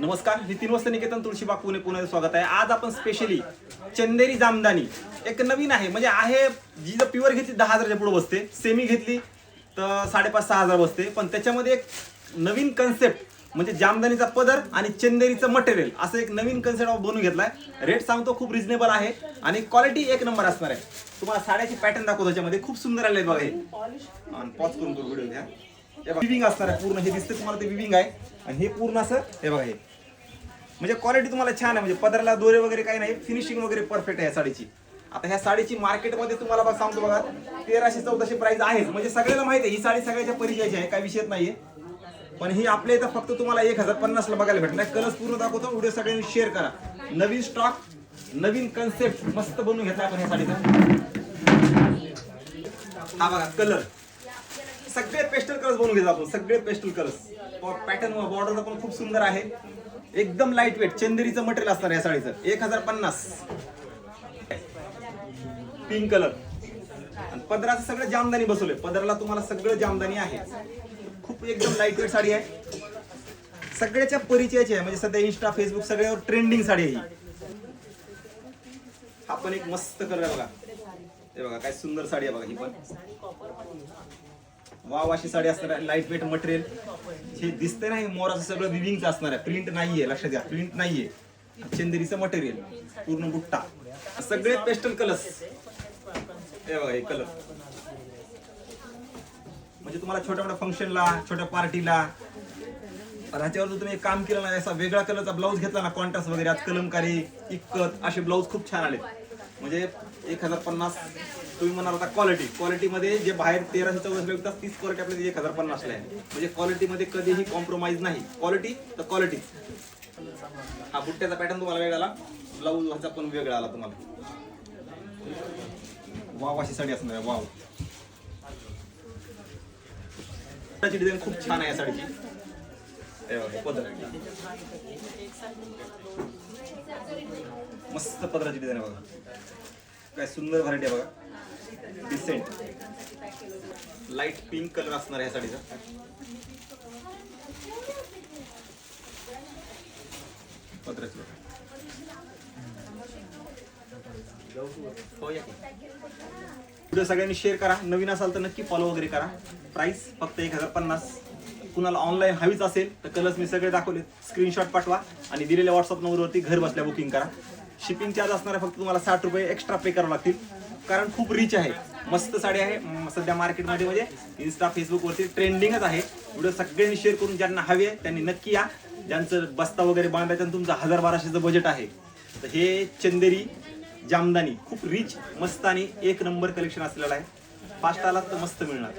नमस्कार नितीन वस्त निकेतन तुळशीबाग पुणे पुणे स्वागत आहे. आज आपण स्पेशली चंदेरी जामदानी. एक नवीन आहे म्हणजे आहे जी जर प्युअर घेतली दहा हजारच्या पुढे बसते. सेमी घेतली तर साडेपाच सहा हजार बसते. पण त्याच्यामध्ये एक नवीन कन्सेप्ट म्हणजे जामदानीचा पदर आणि चंदेरीचं मटेरियल असं एक नवीन कन्सेप्ट बनवून घेतलाय. रेट सांगतो खूप रिझनेबल आहे. आणि क्वालिटी एक नंबर असणार आहे. तुम्हाला साड्याची पॅटर्न दाखवतो त्याच्यामध्ये. खूप सुंदर आले बघा हे. पॉज करून करू व्हिडिओ घ्या. विविंग असणार आहे पूर्ण हे दिसते तुम्हाला ते विविंग आहे. आणि हे पूर्ण असं हे बघा हे. म्हणजे क्वालिटी तुम्हाला छान आहे म्हणजे पदराला दोरे वगैरे काही नाही फिनिशिंग वगैरे परफेक्ट आहे या साडीची. आता ह्या साडीची मार्केटमध्ये तुम्हाला बघा सांगतो बघा तेराशे चौदाशे प्राइस आहेच. म्हणजे सगळ्याला माहिती आहे ही साडी सगळ्याच्या परिचयाची आहे काय विषयच नाहीये. पण ही आपल्या इथं फक्त तुम्हाला एक हजार पन्नासला बघायला भेटणार कलर्स पूर्ण दाखवतो व्हिडिओ सगळ्यांनी शेअर करा. नवीन स्टॉक नवीन कन्सेप्ट मस्त बनवून घेतला आपण ह्या साडीचा. हा बघा कलर सगळे पेस्टल कलर्स बनवून घेतो आपण सगळे पेस्टल कलर्स. पॅटर्न बॉर्डर पण खूप सुंदर आहे. एकदम लाइट वेट चंदेरीचं मटेरियल असणार या साडीचं. एक हजार पन्नास. पिंक कलर आणि पदराचं सगळं जामदानी बसवलंय. पदराला तुम्हाला सगळं जामदानी आहे. खूप एकदम लाइट वेट साडी आहे. सगळ्याच्या परिचयाची आहे. म्हणजे सध्या इंस्टा फेसबुक सगळ्यावर ट्रेंडिंग साडी आहे ही. हा पण एक मस्त कलर आहे बघा. हे बघा काय सुंदर साडी आहे बघा ही पण. वाव अशी साडी असणार आहे लाइट वेट मटेरियल हे दिसते नाही मोराचं सगळं विविंगचं असणार आहे. प्रिंट नाहीये लक्षात घ्या. प्रिंट नाहीये. चंदेरीचं मटेरियल पूर्ण बुट्टा. सगळे पेस्टल कलर्स हे बघा हे कलर म्हणजे तुम्हाला छोट्या मोठ्या फंक्शनला छोट्या पार्टीला ह्याच्यावर जर तुम्ही एक काम केलं ना असा वेगळा कलरचा ब्लाऊज घेतला ना कॉन्ट्रास्ट वगैरे आज कलमकारी इक्कत असे ब्लाऊज खूप छान आले म्हणजे एक हजार पन्नास तुम्ही म्हणाल आता क्वालिटी क्वालिटीमध्ये जे बाहेर तेराशे चौदाशे विकतात तीच क्वालिटी आपल्याला एक हजार पन्नासला आहे. म्हणजे क्वालिटीमध्ये कधीही कॉम्प्रोमाइज नाही. क्वालिटी तर क्वालिटी हा बुट्ट्याचा पॅटर्न तुम्हाला वेगळा आला. ब्लाऊज ह्याचा पण वेगळा आला तुम्हाला. वाव अशी साडी असणार वाव. वाव डिझाईन खूप छान आहे या साडीची. पदर मस्त पदराची डिझाईन आहे बघा. काय सुंदर व्हरायटी आहे बघा. डिसेंट लाइट पिंक कलर असणार आहे या साडीचा. पदराची व्हिडिओ सगळ्यांनी शेअर करा. नवीन असाल तर नक्की फॉलो वगैरे करा. प्राइस फक्त एक हजार पन्नास. कुणाला ऑनलाईन हवीच असेल तर कलर्स मी सगळे दाखवले स्क्रीनशॉट पाठवा आणि दिलेल्या व्हॉट्सअप नंबरवरती घर बसल्या बुकिंग करा. शिपिंग चार्ज असणार आहे फक्त तुम्हाला साठ रुपये एक्स्ट्रा पे करावं लागतील. कारण खूप रिच आहे. मस्त साडी आहे. सध्या मार्केटमध्ये म्हणजे इन्स्टा फेसबुकवरती ट्रेंडिंगच आहे. व्हिडिओ सगळ्यांनी शेअर करून ज्यांना हवे आहे त्यांनी नक्की या. ज्यांचं बस्ता वगैरे बांधायचं आणि तुमचं हजार बाराशेचं बजेट आहे. तर हे चंदेरी जामदानी खूप रिच मस्त आणि एक नंबर कलेक्शन असलेलं आहे. फास्ट आलात तर मस्त मिळणार.